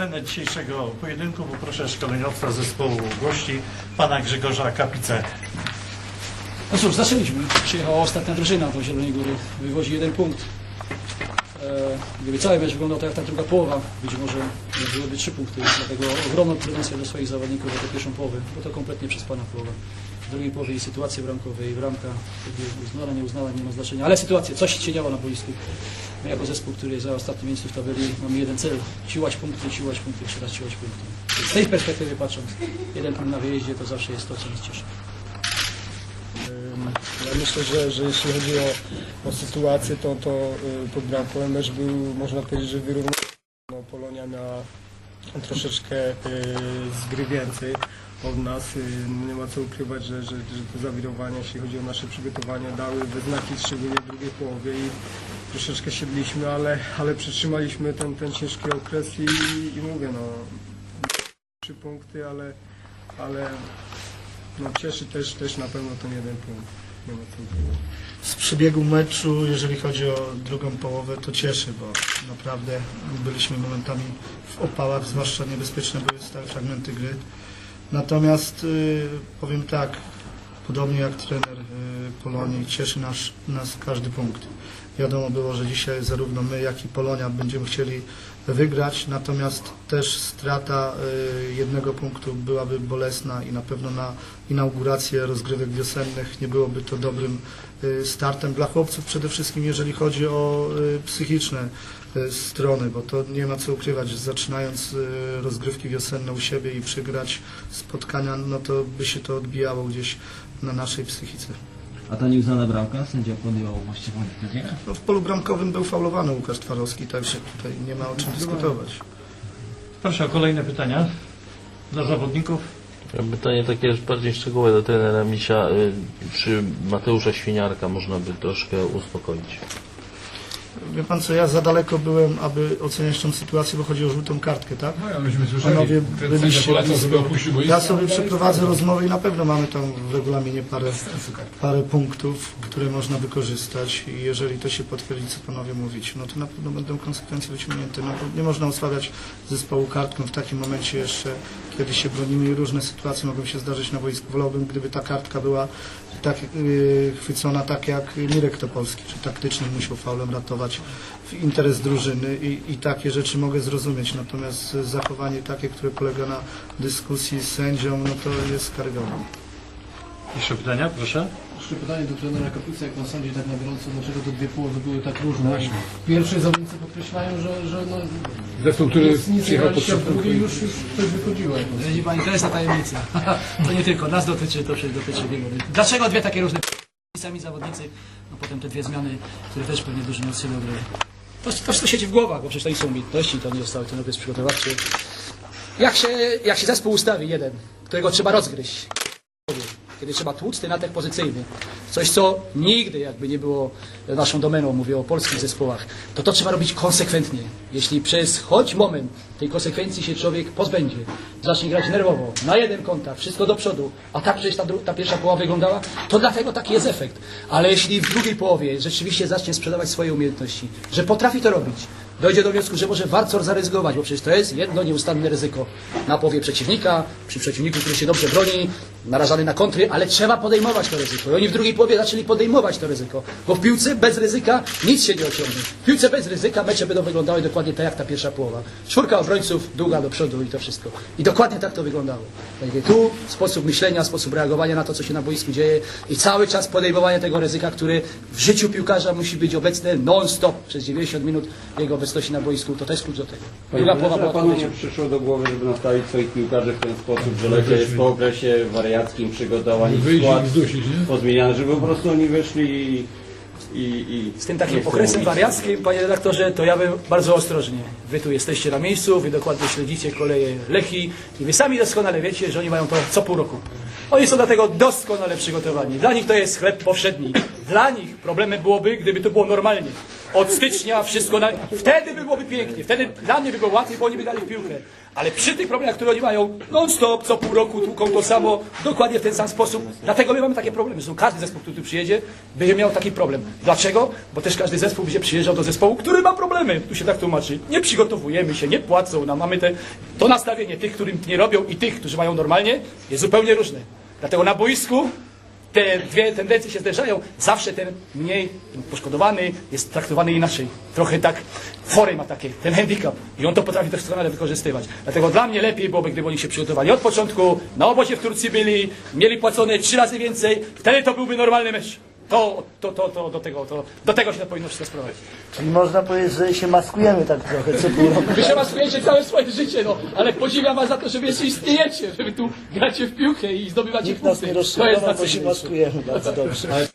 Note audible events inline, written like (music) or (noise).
scenę dzisiejszego pojedynku poproszę szkoleniowca zespołu gości, pana Grzegorza Kapicę. No cóż, zaczęliśmy. Przyjechała ostatnia drużyna do Zielonej Góry. Wywozi jeden punkt. E, gdyby cały mecz wyglądał tak jak ta druga połowa, być może byłyby trzy punkty. Dlatego ogromną pretensję do swoich zawodników za tę pierwszą połowę, bo to kompletnie przespana połowa. W drugiej połowie i sytuacje bramkowe, i bramka, uznana, nieuznana, nie ma znaczenia. Ale sytuacja, coś się działo na boisku. My jako zespół, który jest za ostatnim miejscu w tabeli, mamy jeden cel. Siłać punkty, siłać punkty, jeszcze raz siłać punkty. Z tej perspektywy patrząc, jeden punkt na wyjeździe to zawsze jest to, co nas cieszy. Ja myślę, że, że jeśli chodzi o, o sytuację, to, to y, pod bramkowy mecz był, można powiedzieć, że wyrównany. No, Polonia miała troszeczkę y, z gry więcej od nas. Y, no nie ma co ukrywać, że, że, że te zawirowania, jeśli chodzi o nasze przygotowania, dały we znaki, szczególnie w drugiej połowie i troszeczkę siedliśmy, ale, ale przytrzymaliśmy ten, ten ciężki okres i, i mówię, no trzy punkty, ale, ale no, cieszy też, też na pewno ten jeden punkt. Nie ma z przebiegu meczu, jeżeli chodzi o drugą połowę, to cieszy, bo naprawdę byliśmy momentami w opałach, zwłaszcza niebezpieczne były stałe fragmenty gry. Natomiast y, powiem tak, podobnie jak trener y, Polonii, cieszy nas, nas każdy punkt. Wiadomo było, że dzisiaj zarówno my, jak i Polonia będziemy chcieli wygrać, natomiast też strata y, jednego punktu byłaby bolesna i na pewno na inaugurację rozgrywek wiosennych nie byłoby to dobrym y, startem dla chłopców, przede wszystkim jeżeli chodzi o psychiczne strony, bo to nie ma co ukrywać, zaczynając y, rozgrywki wiosenne u siebie i przegrać spotkania, no to by się to odbijało gdzieś na naszej psychice. A ta nieuznana bramka? Sędzia podjął właściwą decyzję? No, w polu bramkowym był faulowany Łukasz Twarowski, także tutaj nie ma o czym dyskutować. Proszę o kolejne pytania dla zawodników. Pytanie takie już bardziej szczegółowe do trenera Misia. Y, Czy Mateusza Świniarka można by troszkę uspokoić? Wie pan co, ja za daleko byłem, aby oceniać tą sytuację, bo chodzi o żółtą kartkę, tak? No ja myśmy słyszeli, Panowie ten byliście opuścił boisko. Ja sobie przeprowadzę rozmowę i na pewno mamy tam w regulaminie parę, parę punktów, które można wykorzystać i jeżeli to się potwierdzi, co panowie mówicie, no to na pewno będą konsekwencje wyciągnięte. No, nie można osłabiać zespołu kartką w takim momencie jeszcze, kiedy się bronimy i różne sytuacje mogą się zdarzyć na boisku. Wolałbym, gdyby ta kartka była tak yy, chwycona tak jak Mirek Topolski, czy taktycznie musiał faulem ratować w interes drużyny i, i takie rzeczy mogę zrozumieć. Natomiast zachowanie takie, które polega na dyskusji z sędzią, no to jest karygodne. Jeszcze pytania, proszę. Jeszcze pytanie do trenera Kapicy, jak pan sądzi tak na bieżąco, dlaczego te dwie połowy były tak różne? Pierwsze zawodnicy podkreślają, że, że no, Zespół, który nic nie przyjechał graliście, a w drugiej już, już coś wychodziło. Widzi Pani, to jest ta tajemnica. (laughs) To nie tylko nas dotyczy, to przecież dotyczy wielu. Dlaczego dwie takie różne sami zawodnicy, no potem te dwie zmiany, które też pewnie dużo odsyły gry. To, to wszystko siedzi w głowach, bo przecież to nie są umiejętności, to nie zostały ten okres przygotowawczy. Jak się, jak się zespół ustawi jeden, którego trzeba rozgryźć, kiedy trzeba tłuc ten atak pozycyjny, coś co nigdy jakby nie było naszą domeną, mówię o polskich zespołach, to to trzeba robić konsekwentnie. Jeśli przez choć moment tej konsekwencji się człowiek pozbędzie, zacznie grać nerwowo, na jeden kontakt, wszystko do przodu, a tak przecież ta, ta pierwsza połowa wyglądała, to dlatego taki jest efekt. Ale jeśli w drugiej połowie rzeczywiście zacznie sprzedawać swoje umiejętności, że potrafi to robić, dojdzie do wniosku, że może warto zaryzykować, bo przecież to jest jedno nieustanne ryzyko na połowie przeciwnika, przy przeciwniku, który się dobrze broni, narażany na kontry, ale trzeba podejmować to ryzyko. I oni w drugiej połowie zaczęli podejmować to ryzyko, bo w piłce bez ryzyka nic się nie osiągnie. W piłce bez ryzyka mecze będą wyglądały dokładnie tak jak ta pierwsza połowa. Czwórka obrońców, długa do przodu i to wszystko. I dokładnie tak to wyglądało. Tak tu sposób myślenia, sposób reagowania na to, co się na boisku dzieje i cały czas podejmowanie tego ryzyka, który w życiu piłkarza musi być obecny non-stop przez 90 minut jego obecności na boisku. To też klucz do tego. Druga połowa była panu nie odpowiedzią. przyszło do głowy, żeby nastawić swoich piłkarzy w ten sposób, że Legia jest po okresie wariackim przygotowań i Wyjść skład i zdusić, nie? pozmieniany, żeby po prostu oni wyszli i... i, i Z tym takim chcę okresem mówić. wariackim, panie redaktorze, to ja bym bardzo ostrożnie. Wy tu jesteście na miejscu, wy dokładnie śledzicie koleje Lechi i wy sami doskonale wiecie, że oni mają to co pół roku. Oni są do tego doskonale przygotowani. Dla nich to jest chleb powszedni. Dla nich problemem byłoby, gdyby to było normalnie. Od stycznia wszystko na... Wtedy byłoby pięknie, wtedy dla mnie by było łatwiej, bo oni by dali w piłkę. Ale przy tych problemach, które oni mają, non stop, co pół roku tłuką to samo, dokładnie w ten sam sposób. Dlatego my mamy takie problemy. Zresztą każdy zespół, który tu przyjedzie, będzie miał taki problem. Dlaczego? Bo też każdy zespół będzie przyjeżdżał do zespołu, który ma problemy. Tu się tak tłumaczy. Nie przygotowujemy się, nie płacą nam. Mamy te, to nastawienie tych, którym nie robią i tych, którzy mają normalnie, jest zupełnie różne. Dlatego na boisku te dwie tendencje się zderzają. Zawsze ten mniej poszkodowany jest traktowany inaczej. Trochę tak chory ma takie, ten handicap. I on to potrafi doskonale wykorzystywać. Dlatego dla mnie lepiej byłoby, gdyby oni się przygotowali od początku, na obozie w Turcji byli, mieli płacone trzy razy więcej, wtedy to byłby normalny mecz. To, to, to, to, do, tego, to, do tego się to powinno wszystko sprowadzić. Czyli można powiedzieć, że się maskujemy tak trochę co pół roku. Wy się maskujecie całe swoje życie, no, ale podziwiam was za to, że wy jeszcze istniejecie, że wy tu gracie w piłkę i zdobywacie Nikt nas punkty. nie To jest bo się maskujemy bardzo dobrze.